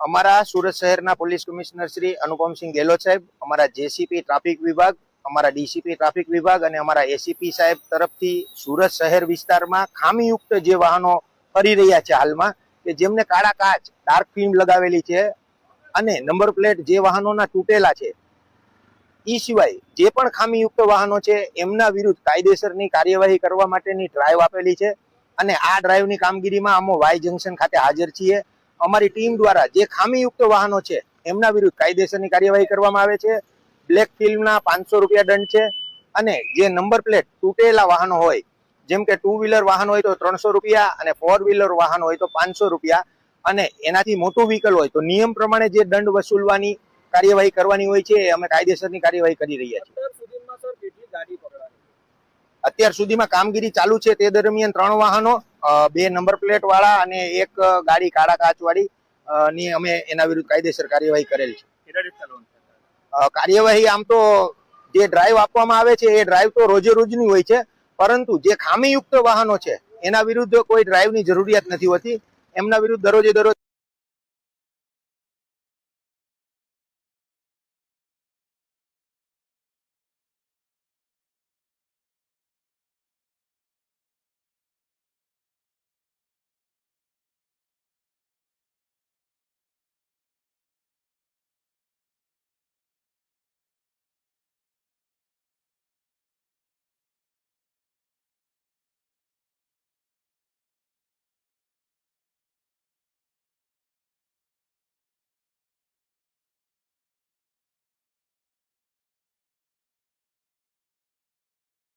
અમારા સુરત શહેરના police commissioner Shri Anupamsinh Gehlot સાહેબ, અમારા જેસીપી ટ્રાફિક વિભાગ, અમારા ડીસીપી ટ્રાફિક વિભાગ અને અમારા એસીપી સાહેબ તરફથી સુરત શહેર વિસ્તારમાં ખામીયુક્ત જે વાહનો ફરી રહ્યા છે હાલમાં, કે જેમને કાળા કાચ ડાર્ક ફિલ્મ લગાવેલી છે અને નંબર પ્લેટ જે વાહનોના તૂટેલા છે એ સિવાય જે પણ ખામીયુક્ત વાહનો છે, એમના વિરુદ્ધ કાયદેસરની કાર્યવાહી કરવા માટેની ડ્રાઈવ આપેલી છે અને આ ડ્રાઈવની કામગીરીમાં અમો વાય જંકશન ખાતે હાજર છીએ. અમારી ટીમ દ્વારા જે ખામીયુક્ત વાહનો છે એમના વિરુદ્ધ કાયદેસરની કાર્યવાહી કરવામાં આવે છે. બ્લેક ફિલ્મના પાંચસો રૂપિયા દંડ છે અને જે નંબર પ્લેટ તૂટેલા વાહનો હોય જેમ કે ટુ વ્હીલર વાહન હોય તો ત્રણસો રૂપિયા અને ફોર વ્હીલર વાહન હોય તો પાંચસો રૂપિયા. અને એનાથી મોટું વ્હીકલ હોય તો નિયમ પ્રમાણે જે દંડ વસૂલવાની કાર્યવાહી કરવાની હોય છે એ અમે કાયદેસરની કાર્યવાહી કરી રહ્યા છીએ. અત્યાર સુધીમાં કામગીરી ચાલુ છે તે દરમિયાન ત્રણ વાહનો બે નંબર પ્લેટ વાળા અને એક ગાડી કાળા કાચ વાળી ની અમે એના વિરુદ્ધ કાયદેસર કાર્યવાહી કરેલ છે. કાર્યવાહી આમ તો જે ડ્રાઈવ આપવામાં આવે છે એ ડ્રાઈવ તો રોજે રોજની હોય છે પરંતુ જે ખામીયુક્ત વાહનો છે એના વિરુદ્ધ કોઈ ડ્રાઈવની જરૂરિયાત નથી હોતી. એમના વિરુદ્ધ દરરોજે દરરોજ